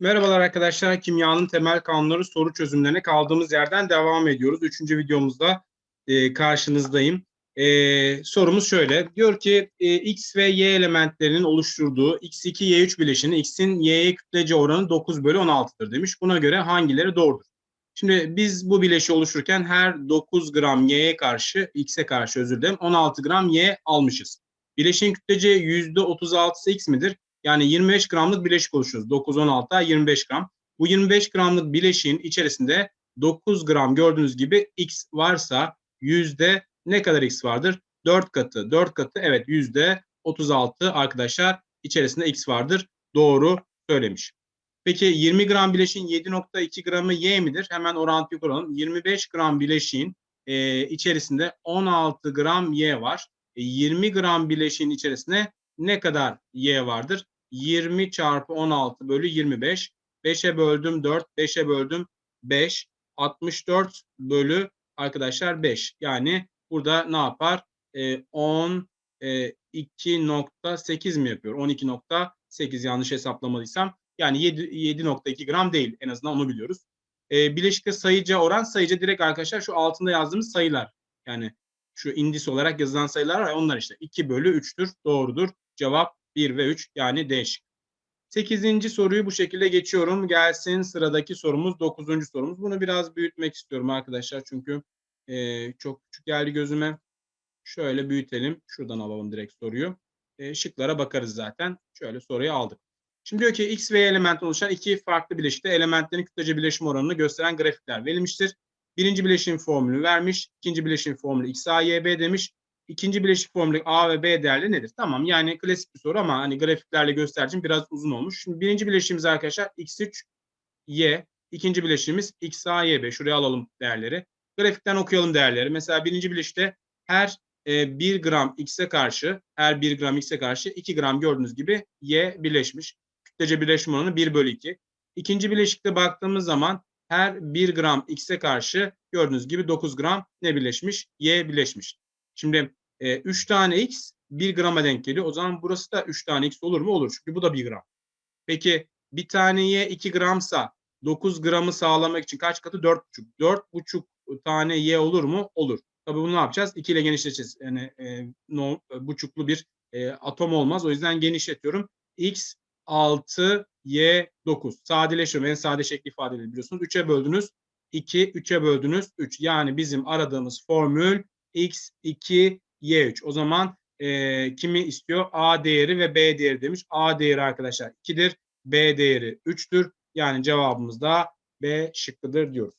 Merhabalar arkadaşlar. Kimyanın temel kanunları soru çözümlerine kaldığımız yerden devam ediyoruz. Üçüncü videomuzda e, karşınızdayım. E, sorumuz şöyle. Diyor ki e, X ve Y elementlerinin oluşturduğu X2, Y3 bileşini X'in Y'ye kütlece oranı 9 bölü 16'dır demiş. Buna göre hangileri doğrudur? Şimdi biz bu bileşi oluştururken her 9 gram Y'ye karşı, X'e karşı özür dilerim 16 gram Y almışız. Bileşiğin kütlece %36'sı X midir? Yani 25 gramlık bileşik oluşturuyoruz. 9, 16, 25 gram. Bu 25 gramlık bileşiğin içerisinde 9 gram gördüğünüz gibi X varsa yüzde ne kadar X vardır? 4 katı. 4 katı evet yüzde 36 arkadaşlar içerisinde X vardır. Doğru söylemiş. Peki 20 gram bileşiğin 7.2 gramı Y midir? Hemen orantıyı kuralım. 25 gram bileşiğin e, içerisinde 16 gram Y var. E, 20 gram bileşiğin içerisinde ne kadar Y vardır? 20 çarpı 16 bölü 25. 5'e böldüm 4, 5'e böldüm 5. 64 bölü arkadaşlar 5. Yani burada ne yapar? E, 10 e, 2.8 mi yapıyor? 12.8 yanlış hesaplamadıysam. Yani 7.2 gram değil. En azından onu biliyoruz. E, bileşikte sayıca oran sayıca direkt arkadaşlar şu altında yazdığımız sayılar. Yani şu indis olarak yazılan sayılar. Onlar işte 2 bölü 3'tür. Doğrudur. Cevap 1 ve 3 yani D şıkkı. 8. soruyu bu şekilde geçiyorum. Gelsin sıradaki sorumuz 9. sorumuz. Bunu biraz büyütmek istiyorum arkadaşlar çünkü e, çok küçük geldi gözüme. Şöyle büyütelim. Şuradan alalım direkt soruyu. E, şıklara bakarız zaten. Şöyle soruyu aldık. Şimdi diyor ki X ve Y elementi oluşan iki farklı bileşikte elementlerin kütlece birleşim oranını gösteren grafikler verilmiştir. Birinci bileşiğin formülü vermiş. ikinci bileşiğin formülü X, A, Y, B demiş. İkinci bileşik formülü A ve B değerli nedir? Tamam yani klasik bir soru ama hani grafiklerle göstereceğim biraz uzun olmuş. Şimdi birinci bileşiğimiz arkadaşlar X3 Y. İkinci bileşiğimiz X, A, Y, B. Şuraya alalım değerleri. Grafikten okuyalım değerleri. Mesela birinci bileşikte her e, 1 gram X'e karşı her 1 gram X'e karşı 2 gram gördüğünüz gibi Y birleşmiş. Kütlece birleşim oranı 1 bölü 2. İkinci bileşikte baktığımız zaman her 1 gram X'e karşı gördüğünüz gibi 9 gram ne birleşmiş? Y birleşmiş. Şimdi e, 3 tane x 1 grama denk geliyor. O zaman burası da 3 tane x olur mu? Olur. Çünkü bu da 1 gram. Peki bir tane y 2 gramsa 9 gramı sağlamak için kaç katı? 4,5. 4,5 tane y olur mu? Olur. Tabii bunu ne yapacağız? 2 ile genişleteceğiz. Yani e, no, buçuklu bir e, atom olmaz. O yüzden genişletiyorum. x 6 y 9. Sadeleşiyorum. En sade şekli ifade biliyorsunuz. 3'e böldünüz. 2, 3'e böldünüz 3. Yani bizim aradığımız formül x2 y3. O zaman e, kimi istiyor? A değeri ve B değeri demiş. A değeri arkadaşlar 2'dir. B değeri 3'tür. Yani cevabımız da B şıkkıdır diyoruz.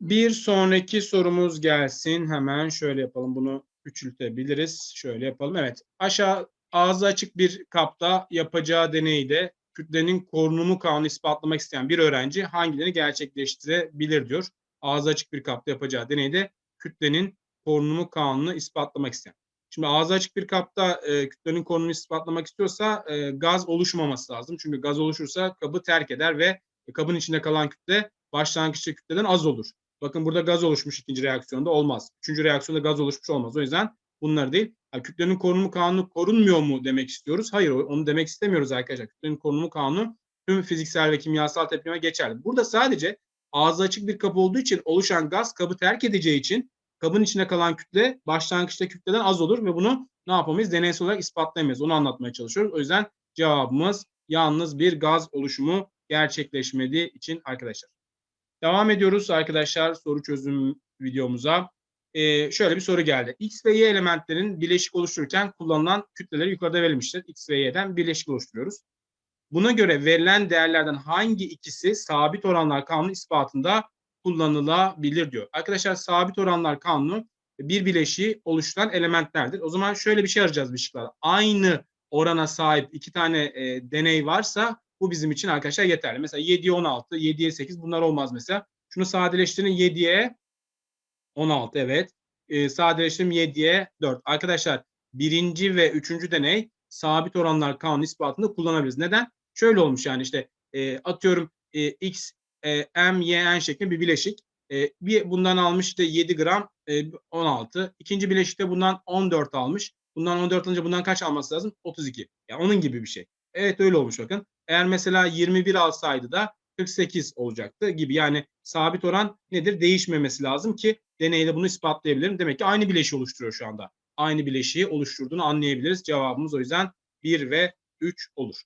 Bir sonraki sorumuz gelsin. Hemen şöyle yapalım. Bunu küçültebiliriz. Şöyle yapalım. Evet. Aşağı ağzı açık bir kapta yapacağı deneyde kütlenin korunumu kanunu ispatlamak isteyen bir öğrenci hangilerini gerçekleştirebilir diyor. Ağzı açık bir kapta yapacağı deneyde kütlenin korunumu kanunu ispatlamak isteyen. Şimdi ağzı açık bir kapta e, kütlenin konumunu ispatlamak istiyorsa e, gaz oluşmaması lazım. Çünkü gaz oluşursa kabı terk eder ve kabın içinde kalan kütle başlangıçta kütleden az olur. Bakın burada gaz oluşmuş ikinci reaksiyonda olmaz. Üçüncü reaksiyonda gaz oluşmuş olmaz. O yüzden bunlar değil. Yani kütlenin korunumu kanunu korunmuyor mu demek istiyoruz? Hayır onu demek istemiyoruz arkadaşlar. Kütlenin korunumu kanunu tüm fiziksel ve kimyasal tepkime geçerli. Burada sadece ağzı açık bir kap olduğu için oluşan gaz kabı terk edeceği için kabın içine kalan kütle başlangıçta kütleden az olur ve bunu ne yapamayız? Deneysel olarak ispatlayamayız. Onu anlatmaya çalışıyoruz. O yüzden cevabımız yalnız bir gaz oluşumu gerçekleşmediği için arkadaşlar. Devam ediyoruz arkadaşlar soru çözüm videomuza. Ee, şöyle bir soru geldi. X ve Y elementlerin bileşik oluştururken kullanılan kütleleri yukarıda verilmiştir. X ve Y'den bileşik oluşturuyoruz. Buna göre verilen değerlerden hangi ikisi sabit oranlar kanunu ispatında kullanılabilir diyor. Arkadaşlar sabit oranlar kanunu bir bileşiği oluşturan elementlerdir. O zaman şöyle bir şey arayacağız bir şıklarda. Aynı orana sahip iki tane e, deney varsa bu bizim için arkadaşlar yeterli. Mesela 7'ye 16, 7'ye 8 bunlar olmaz mesela. Şunu sadeleştirin 7'ye 16 evet. E, sadeleştirin 7'ye 4. Arkadaşlar birinci ve üçüncü deney sabit oranlar kanunu ispatında kullanabiliriz. Neden? Şöyle olmuş yani işte e, atıyorum e, x e, m, y, n şeklinde bir bileşik. E, bir bundan almış işte 7 gram e, 16. İkinci bileşikte bundan 14 almış. Bundan 14 alınca bundan kaç alması lazım? 32. Yani onun gibi bir şey. Evet öyle olmuş bakın. Eğer mesela 21 alsaydı da 48 olacaktı gibi. Yani sabit oran nedir? Değişmemesi lazım ki deneyle bunu ispatlayabilirim. Demek ki aynı bileşiği oluşturuyor şu anda. Aynı bileşiği oluşturduğunu anlayabiliriz. Cevabımız o yüzden 1 ve 3 olur.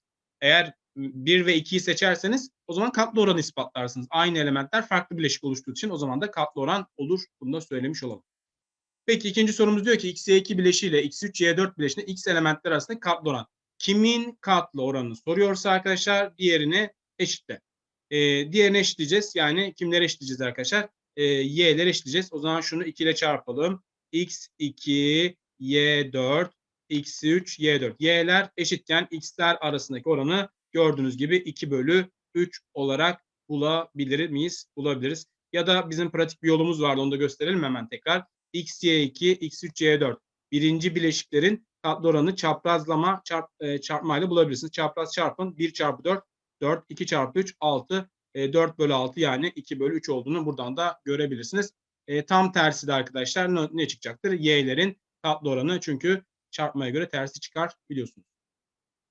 Eğer 1 ve 2'yi seçerseniz o zaman katlı oranı ispatlarsınız. Aynı elementler farklı bileşik oluştuğu için o zaman da katlı oran olur. Bunu da söylemiş olalım. Peki ikinci sorumuz diyor ki x2 bileşiğiyle x3y4 bileşiğinde x elementler arasında katlı oran. Kimin katlı oranını soruyorsa arkadaşlar diğerini eşitle. Ee, diğerini eşitleyeceğiz. Yani kimleri eşitleyeceğiz arkadaşlar? Ee, y'leri eşitleyeceğiz. O zaman şunu 2 ile çarpalım. x2, y4, x3, y4. y'ler eşitken x'ler arasındaki oranı gördüğünüz gibi 2 bölü 3 olarak bulabilir miyiz? Bulabiliriz. Ya da bizim pratik bir yolumuz vardı. Onu da gösterelim hemen tekrar. x, y2, x3, y4. Birinci bileşiklerin katlı oranı çaprazlama çarp, e, çarpmayla bulabilirsiniz. Çapraz çarpın 1 çarpı 4, 4, 2 çarpı 3, 6, e, 4 bölü 6 yani 2 bölü 3 olduğunu buradan da görebilirsiniz. E, tam tersi de arkadaşlar ne, ne çıkacaktır? Y'lerin katlı oranı çünkü çarpmaya göre tersi çıkar biliyorsunuz.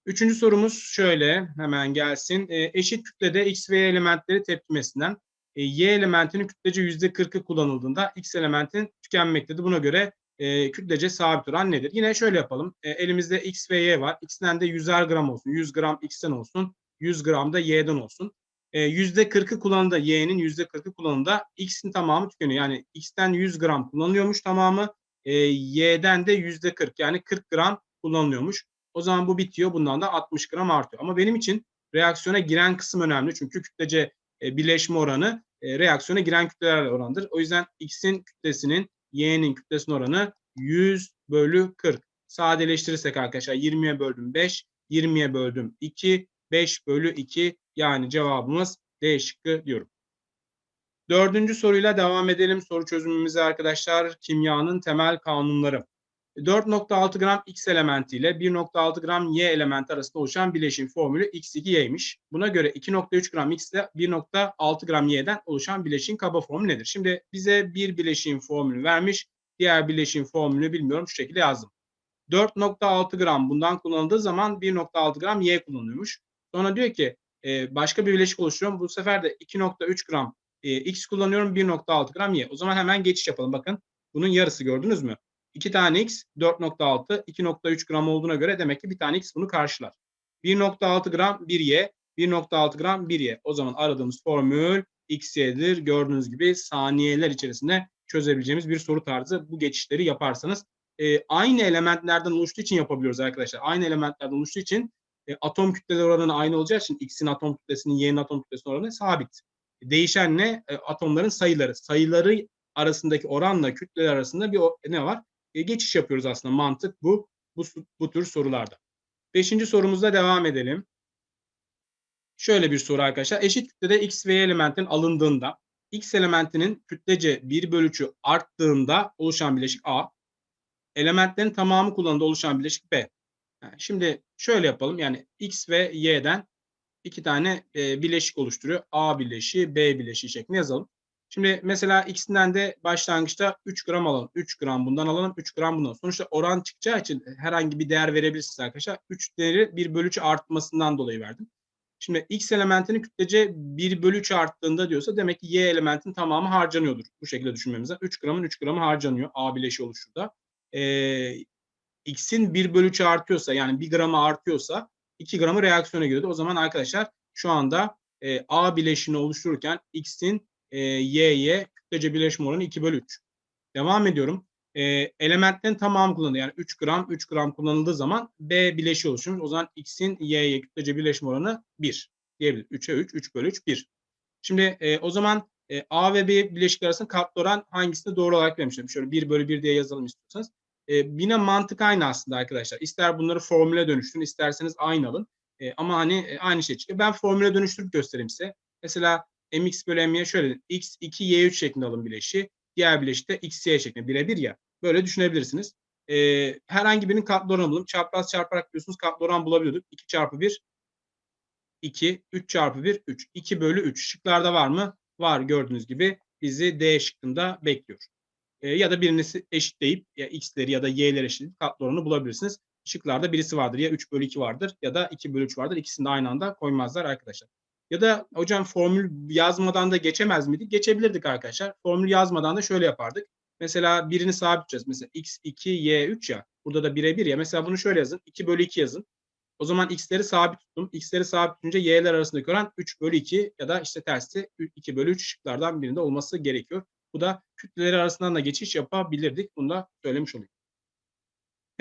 Üçüncü sorumuz şöyle hemen gelsin. E, eşit kütlede X ve Y elementleri tepkimesinden e, Y elementinin kütlece %40'ı kullanıldığında X elementin tükenmektedir. Buna göre e, kütlece sabit oran nedir? Yine şöyle yapalım. E, elimizde X ve Y var. X'ten de 100'er gram olsun. 100 gram X'ten olsun. 100 gram da Y'den olsun. E, %40'ı kullanımda Y'nin %40'ı kullanımda X'in tamamı tükeniyor. Yani X'ten 100 gram kullanılıyormuş tamamı. E, Y'den de %40 yani 40 gram kullanılıyormuş. O zaman bu bitiyor. Bundan da 60 gram artıyor. Ama benim için reaksiyona giren kısım önemli. Çünkü kütlece e, birleşme oranı e, reaksiyona giren kütlelerle orandır. O yüzden X'in kütlesinin Y'nin kütlesinin oranı 100 bölü 40. Sadeleştirirsek arkadaşlar 20'ye böldüm 5, 20'ye böldüm 2, 5 bölü 2 yani cevabımız D şıkkı diyorum. Dördüncü soruyla devam edelim soru çözümümüze arkadaşlar. Kimyanın temel kanunları. 4.6 gram X elementi ile 1.6 gram Y elementi arasında oluşan bileşim formülü X2Y'ymiş. Buna göre 2.3 gram X ile 1.6 gram Y'den oluşan bileşiğin kaba formülü nedir? Şimdi bize bir bileşiğin formülü vermiş. Diğer bileşiğin formülünü bilmiyorum. Şu şekilde yazdım. 4.6 gram bundan kullanıldığı zaman 1.6 gram Y kullanılıyormuş. Sonra diyor ki e, başka bir bileşik oluşturuyorum. Bu sefer de 2.3 gram e, X kullanıyorum 1.6 gram Y. O zaman hemen geçiş yapalım. Bakın bunun yarısı gördünüz mü? 2 tane x 4.6 2.3 gram olduğuna göre demek ki bir tane x bunu karşılar. 1.6 gram 1y 1.6 gram 1y. O zaman aradığımız formül xy'dir. Gördüğünüz gibi saniyeler içerisinde çözebileceğimiz bir soru tarzı. Bu geçişleri yaparsanız e, aynı elementlerden oluştuğu için yapabiliyoruz arkadaşlar. Aynı elementlerden oluştuğu için e, atom kütleleri oranı aynı olacağı için x'in atom kütlesinin y'nin atom kütlesinin oranı sabit. Değişen ne? E, atomların sayıları. Sayıları arasındaki oranla kütleler arasında bir ne var? E, geçiş yapıyoruz aslında. Mantık bu. Bu, bu tür sorularda. Beşinci sorumuzda devam edelim. Şöyle bir soru arkadaşlar. Eşit kütlede X ve Y elementin alındığında X elementinin kütlece 1 bölüçü arttığında oluşan bileşik A. Elementlerin tamamı kullanımda oluşan bileşik B. şimdi şöyle yapalım. Yani X ve Y'den iki tane e, bileşik oluşturuyor. A bileşiği, B bileşiği şeklinde yazalım. Şimdi mesela ikisinden de başlangıçta 3 gram alalım. 3 gram bundan alalım. 3 gram bundan. Sonuçta oran çıkacağı için herhangi bir değer verebilirsiniz arkadaşlar. 3 değeri 1 bölü 3 artmasından dolayı verdim. Şimdi X elementinin kütlece 1 bölü 3 arttığında diyorsa demek ki Y elementin tamamı harcanıyordur. Bu şekilde düşünmemizden. 3 gramın 3 gramı harcanıyor. A bileşiği oluşurda. Ee, X'in 1 bölü 3 artıyorsa yani 1 gramı artıyorsa 2 gramı reaksiyona giriyordu. O zaman arkadaşlar şu anda e, A bileşiğini oluştururken X'in e, Y'ye kütlece birleşme oranı 2 bölü 3. Devam ediyorum. E, elementlerin tamamı kullanılıyor. Yani 3 gram 3 gram kullanıldığı zaman B bileşiği oluşuyor. O zaman X'in Y'ye kütlece birleşme oranı 1 diyebiliriz. 3'e 3, 3 bölü 3, 1. Şimdi e, o zaman e, A ve B bileşik arasında katlı oran hangisini doğru olarak vermişim? Şöyle 1 bölü 1 diye yazalım istiyorsanız. E, yine mantık aynı aslında arkadaşlar. İster bunları formüle dönüştürün, isterseniz aynı alın. E, ama hani e, aynı şey çıkıyor. Ben formüle dönüştürüp göstereyim size. Mesela mx bölü m'ye şöyle x 2 y3 şeklinde alın bileşiği. Diğer bileşik de x y şeklinde birebir ya. Böyle düşünebilirsiniz. Ee, herhangi birinin katlı oranı bulalım. Çapraz çarparak biliyorsunuz katlı oran bulabiliyorduk. 2 çarpı 1 2, 3 çarpı 1 3. 2 bölü 3. Şıklarda var mı? Var gördüğünüz gibi bizi D şıkkında bekliyor. Ee, ya da birini eşitleyip ya x'leri ya da y'leri eşitleyip katlı oranı bulabilirsiniz. şıklarda birisi vardır. Ya 3 bölü 2 vardır ya da 2 bölü 3 vardır. İkisini de aynı anda koymazlar arkadaşlar. Ya da hocam formül yazmadan da geçemez miydik? Geçebilirdik arkadaşlar. Formül yazmadan da şöyle yapardık. Mesela birini sabit tutacağız. Mesela x2, y3 ya. Burada da 1'e 1 ya. Mesela bunu şöyle yazın. 2 bölü 2 yazın. O zaman x'leri sabit tuttum. X'leri sabit tutunca y'ler arasındaki oran 3 bölü 2 ya da işte tersi 2 bölü 3 şıklardan birinde olması gerekiyor. Bu da kütleleri arasından da geçiş yapabilirdik. Bunu da söylemiş olayım.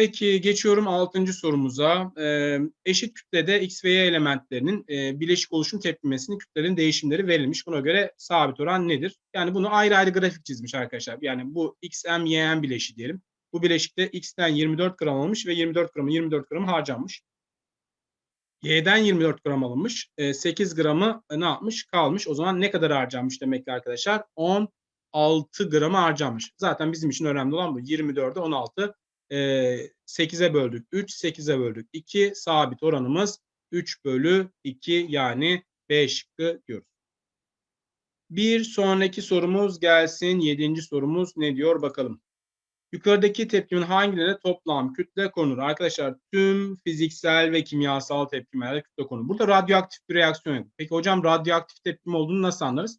Peki geçiyorum 6. sorumuza. Ee, eşit kütlede X ve Y elementlerinin e, bileşik oluşum tepkimesinin kütlelerin değişimleri verilmiş. Buna göre sabit oran nedir? Yani bunu ayrı ayrı grafik çizmiş arkadaşlar. Yani bu XM, YM bileşiği diyelim. Bu bileşikte X'ten 24 gram alınmış ve 24 gramı 24 gramı harcanmış. Y'den 24 gram alınmış. 8 gramı ne yapmış? Kalmış. O zaman ne kadar harcanmış demek ki arkadaşlar? 16 gramı harcanmış. Zaten bizim için önemli olan bu. 24'e 16. 8'e böldük 3, 8'e böldük 2. Sabit oranımız 3 bölü 2 yani B şıkkı diyoruz. Bir sonraki sorumuz gelsin. Yedinci sorumuz ne diyor bakalım. Yukarıdaki tepkimin hangilerine toplam kütle konur? Arkadaşlar tüm fiziksel ve kimyasal tepkimelerde kütle konur. Burada radyoaktif bir reaksiyon yok. Peki hocam radyoaktif tepkim olduğunu nasıl anlarız?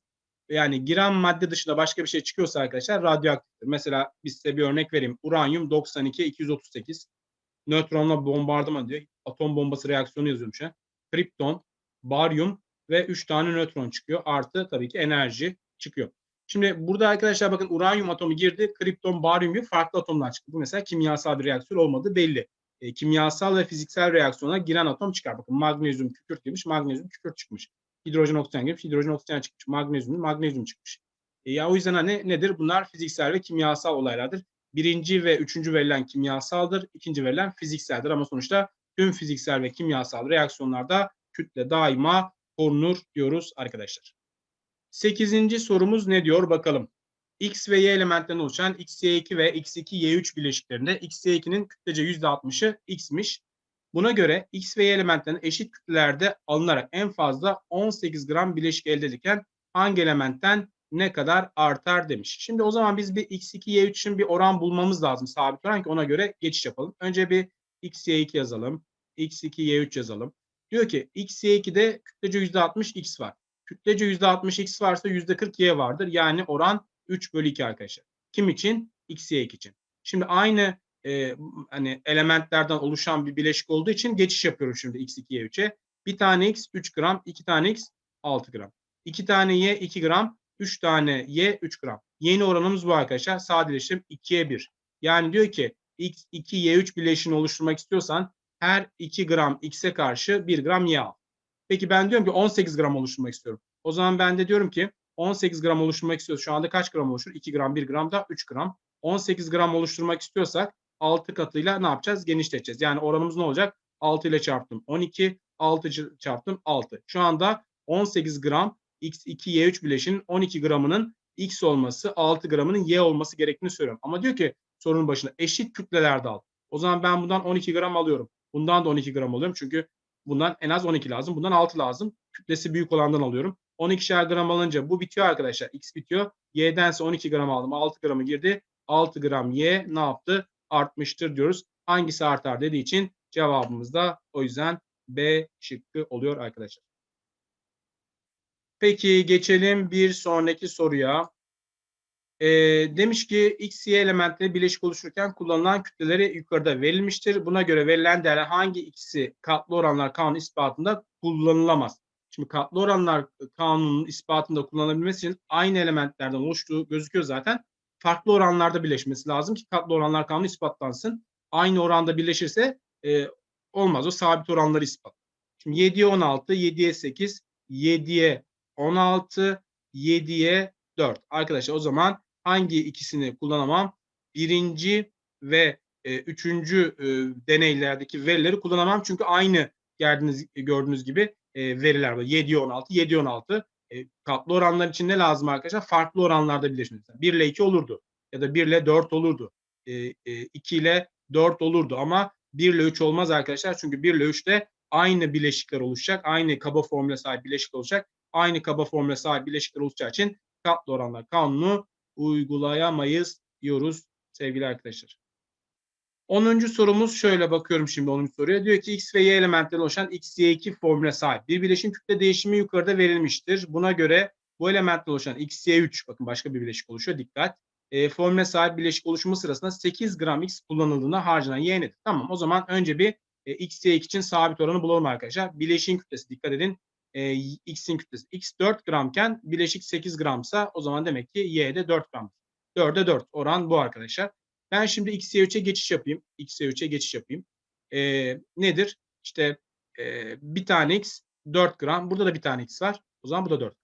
Yani giren madde dışında başka bir şey çıkıyorsa arkadaşlar radyoaktiftir. Mesela biz size bir örnek vereyim. Uranyum 92 238 nötronla bombardıman diyor. Atom bombası reaksiyonu yazıyormuş. He. Kripton, baryum ve 3 tane nötron çıkıyor. Artı tabii ki enerji çıkıyor. Şimdi burada arkadaşlar bakın uranyum atomu girdi. Kripton, baryum gibi farklı atomlar çıktı. Bu mesela kimyasal bir reaksiyon olmadığı belli. E, kimyasal ve fiziksel reaksiyona giren atom çıkar. Bakın magnezyum kükürt demiş. Magnezyum kükürt çıkmış. Hidrojen oksijen girmiş. Hidrojen oksijen çıkmış. Magnezyum, magnezyum çıkmış. E, ya o yüzden hani nedir? Bunlar fiziksel ve kimyasal olaylardır. Birinci ve üçüncü verilen kimyasaldır. ikinci verilen fizikseldir. Ama sonuçta tüm fiziksel ve kimyasal reaksiyonlarda kütle daima korunur diyoruz arkadaşlar. Sekizinci sorumuz ne diyor bakalım. X ve Y elementlerinden oluşan XY2 ve X2Y3 bileşiklerinde XY2'nin kütlece %60'ı X'miş. Buna göre X ve Y elementlerinin eşit kütlelerde alınarak en fazla 18 gram bileşik elde edilirken hangi elementten ne kadar artar demiş. Şimdi o zaman biz bir X2Y3 için bir oran bulmamız lazım sabit oran ki ona göre geçiş yapalım. Önce bir XY2 yazalım. X2Y3 yazalım. Diyor ki XY2'de kütlece %60 X var. Kütlece %60 X varsa %40 Y vardır. Yani oran 3 bölü 2 arkadaşlar. Kim için? XY2 için. Şimdi aynı e, hani elementlerden oluşan bir bileşik olduğu için geçiş yapıyorum şimdi X2'ye 3'e. Bir tane X 3 gram, iki tane X 6 gram. İki tane Y 2 gram, 3 tane Y 3 gram. Yeni oranımız bu arkadaşlar. Sadeleştirim 2'ye 1. Yani diyor ki X 2 Y3 bileşini oluşturmak istiyorsan her 2 gram X'e karşı 1 gram Y al. Peki ben diyorum ki 18 gram oluşturmak istiyorum. O zaman ben de diyorum ki 18 gram oluşturmak istiyoruz. Şu anda kaç gram oluşur? 2 gram, 1 gram da 3 gram. 18 gram oluşturmak istiyorsak 6 katıyla ne yapacağız? Genişleteceğiz. Yani oranımız ne olacak? 6 ile çarptım 12, 6 çarptım 6. Şu anda 18 gram X2Y3 bileşinin 12 gramının X olması, 6 gramının Y olması gerektiğini söylüyorum. Ama diyor ki sorunun başında eşit kütlelerde al. O zaman ben bundan 12 gram alıyorum. Bundan da 12 gram alıyorum. Çünkü bundan en az 12 lazım. Bundan 6 lazım. Kütlesi büyük olandan alıyorum. 12'şer gram alınca bu bitiyor arkadaşlar. X bitiyor. Y'dense 12 gram aldım. 6 gramı girdi. 6 gram Y ne yaptı? Artmıştır diyoruz. Hangisi artar dediği için cevabımız da o yüzden B şıkkı oluyor arkadaşlar. Peki geçelim bir sonraki soruya. E, demiş ki X, Y elementleri bileşik oluştururken kullanılan kütleleri yukarıda verilmiştir. Buna göre verilen değerler hangi ikisi katlı oranlar kanunu ispatında kullanılamaz? Şimdi katlı oranlar kanunun ispatında kullanılabilmesi için aynı elementlerden oluştuğu gözüküyor zaten farklı oranlarda birleşmesi lazım ki katlı oranlar kanunu ispatlansın. Aynı oranda birleşirse e, olmaz. O sabit oranları ispat. Şimdi 7'ye 16, 7'ye 8, 7'ye 16, 7'ye 4. Arkadaşlar o zaman hangi ikisini kullanamam? Birinci ve e, üçüncü e, deneylerdeki verileri kullanamam. Çünkü aynı gördüğünüz, gördüğünüz gibi e, veriler var. 7'ye 16, 7'ye 16. E, katlı oranlar için ne lazım arkadaşlar? Farklı oranlarda birleşmesi. 1 ile 2 olurdu. Ya da 1 ile 4 olurdu. E, e, 2 ile 4 olurdu ama 1 ile 3 olmaz arkadaşlar. Çünkü 1 ile 3'te aynı bileşikler oluşacak. Aynı kaba formüle sahip bileşik olacak. Aynı kaba formüle sahip bileşikler oluşacağı için katlı oranlar kanunu uygulayamayız diyoruz sevgili arkadaşlar. 10. sorumuz şöyle bakıyorum şimdi 10. soruya. Diyor ki X ve Y elementleri oluşan X, Y2 formüle sahip. Bir bileşim kütle değişimi yukarıda verilmiştir. Buna göre bu elementle oluşan X, Y3 bakın başka bir bileşik oluşuyor dikkat. E, formüle sahip bileşik oluşumu sırasında 8 gram X kullanıldığında harcanan Y nedir? Tamam o zaman önce bir e, X, Y2 için sabit oranı bulalım arkadaşlar. Bileşiğin kütlesi dikkat edin. E, X'in kütlesi X 4 gramken bileşik 8 gramsa o zaman demek ki Y de 4 gram. 4'e 4 oran bu arkadaşlar. Ben şimdi XY3'e geçiş yapayım. XY3'e geçiş yapayım. Ee, nedir? İşte e, bir tane X 4 gram. Burada da bir tane X var. O zaman bu da 4.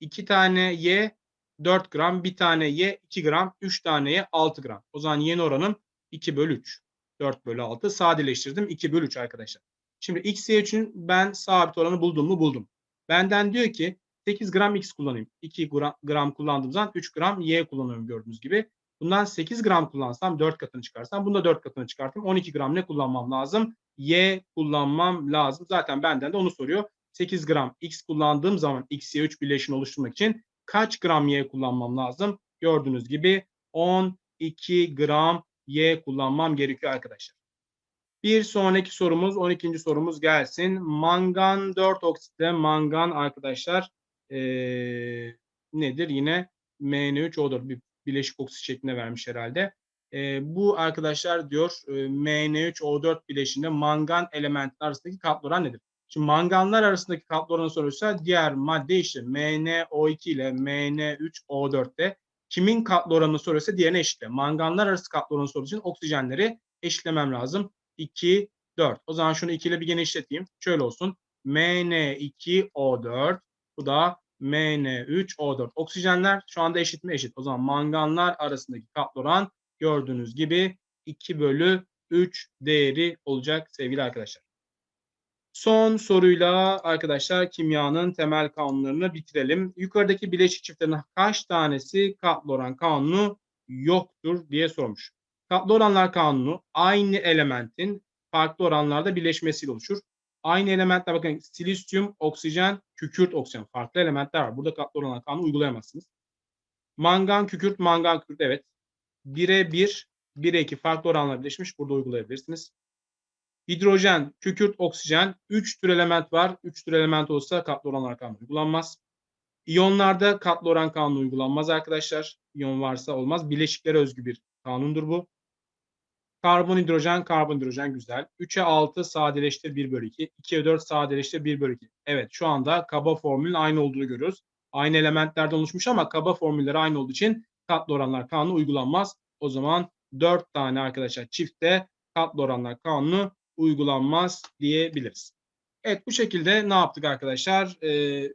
2 tane Y 4 gram. Bir tane Y 2 gram. 3 tane Y 6 gram. O zaman yeni oranım 2 bölü 3. 4 bölü 6. Sadeleştirdim. 2 bölü 3 arkadaşlar. Şimdi XY3'ün ben sabit oranı buldum mu? Buldum. Benden diyor ki 8 gram X kullanayım. 2 gram, gram kullandığım zaman 3 gram Y kullanıyorum gördüğünüz gibi. Bundan 8 gram kullansam 4 katını çıkarsam bunda 4 katını çıkartayım. 12 gram ne kullanmam lazım? Y kullanmam lazım. Zaten benden de onu soruyor. 8 gram X kullandığım zaman XY3 bileşini oluşturmak için kaç gram Y kullanmam lazım? Gördüğünüz gibi 12 gram Y kullanmam gerekiyor arkadaşlar. Bir sonraki sorumuz 12. sorumuz gelsin. Mangan 4 oksitte mangan arkadaşlar ee, nedir? Yine MN3O4 bir bileşik oksit şeklinde vermiş herhalde. E, bu arkadaşlar diyor e, MN3O4 bileşiğinde mangan elementler arasındaki katlı oran nedir? Şimdi manganlar arasındaki katlı oranı sorulursa diğer madde işte MnO2 ile Mn3O4'te kimin katlı oranını soruyorsa diğerine eşitle. Manganlar arası katlı oranı sorusu için oksijenleri eşitlemem lazım. 2, 4. O zaman şunu 2 ile bir genişleteyim. Şöyle olsun. Mn2O4 bu da Mn3O4. Oksijenler şu anda eşit mi? Eşit. O zaman manganlar arasındaki katlı oran gördüğünüz gibi 2 bölü 3 değeri olacak sevgili arkadaşlar. Son soruyla arkadaşlar kimyanın temel kanunlarını bitirelim. Yukarıdaki bileşik çiftlerin kaç tanesi katlı oran kanunu yoktur diye sormuş. Katlı oranlar kanunu aynı elementin farklı oranlarda birleşmesiyle oluşur. Aynı elementler bakın silisyum, oksijen, kükürt, oksijen. Farklı elementler var. Burada katlı oranlar kanunu uygulayamazsınız. Mangan, kükürt, mangan, kükürt evet. 1'e 1, 1'e 2 farklı oranlar birleşmiş. Burada uygulayabilirsiniz. Hidrojen, kükürt, oksijen. 3 tür element var. 3 tür element olsa katlı oranlar kanunu uygulanmaz. İyonlarda katlı oran kanunu uygulanmaz arkadaşlar. İyon varsa olmaz. Bileşiklere özgü bir kanundur bu. Karbon, hidrojen, karbon, hidrojen güzel. 3'e 6 sadeleştir 1 bölü 2. 2'ye 4 sadeleştir 1 bölü 2. Evet şu anda kaba formülün aynı olduğunu görüyoruz. Aynı elementlerden oluşmuş ama kaba formülleri aynı olduğu için katlı oranlar kanunu uygulanmaz. O zaman 4 tane arkadaşlar çiftte katlı oranlar kanunu uygulanmaz diyebiliriz. Evet bu şekilde ne yaptık arkadaşlar?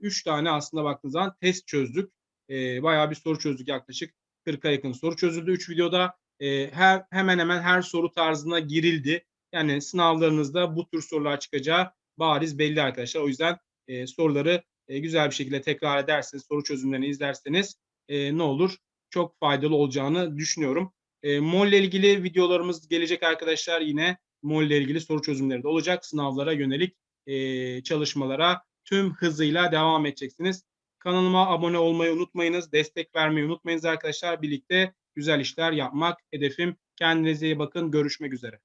3 ee, tane aslında baktığınız zaman test çözdük. Ee, bayağı bir soru çözdük yaklaşık 40'a yakın soru çözüldü 3 videoda e, her, hemen hemen her soru tarzına girildi. Yani sınavlarınızda bu tür sorular çıkacağı bariz belli arkadaşlar. O yüzden e, soruları e, güzel bir şekilde tekrar ederseniz, soru çözümlerini izlerseniz e, ne olur? Çok faydalı olacağını düşünüyorum. E, MOL ile ilgili videolarımız gelecek arkadaşlar. Yine MOL ile ilgili soru çözümleri de olacak. Sınavlara yönelik e, çalışmalara tüm hızıyla devam edeceksiniz. Kanalıma abone olmayı unutmayınız. Destek vermeyi unutmayınız arkadaşlar. Birlikte güzel işler yapmak hedefim. Kendinize iyi bakın. Görüşmek üzere.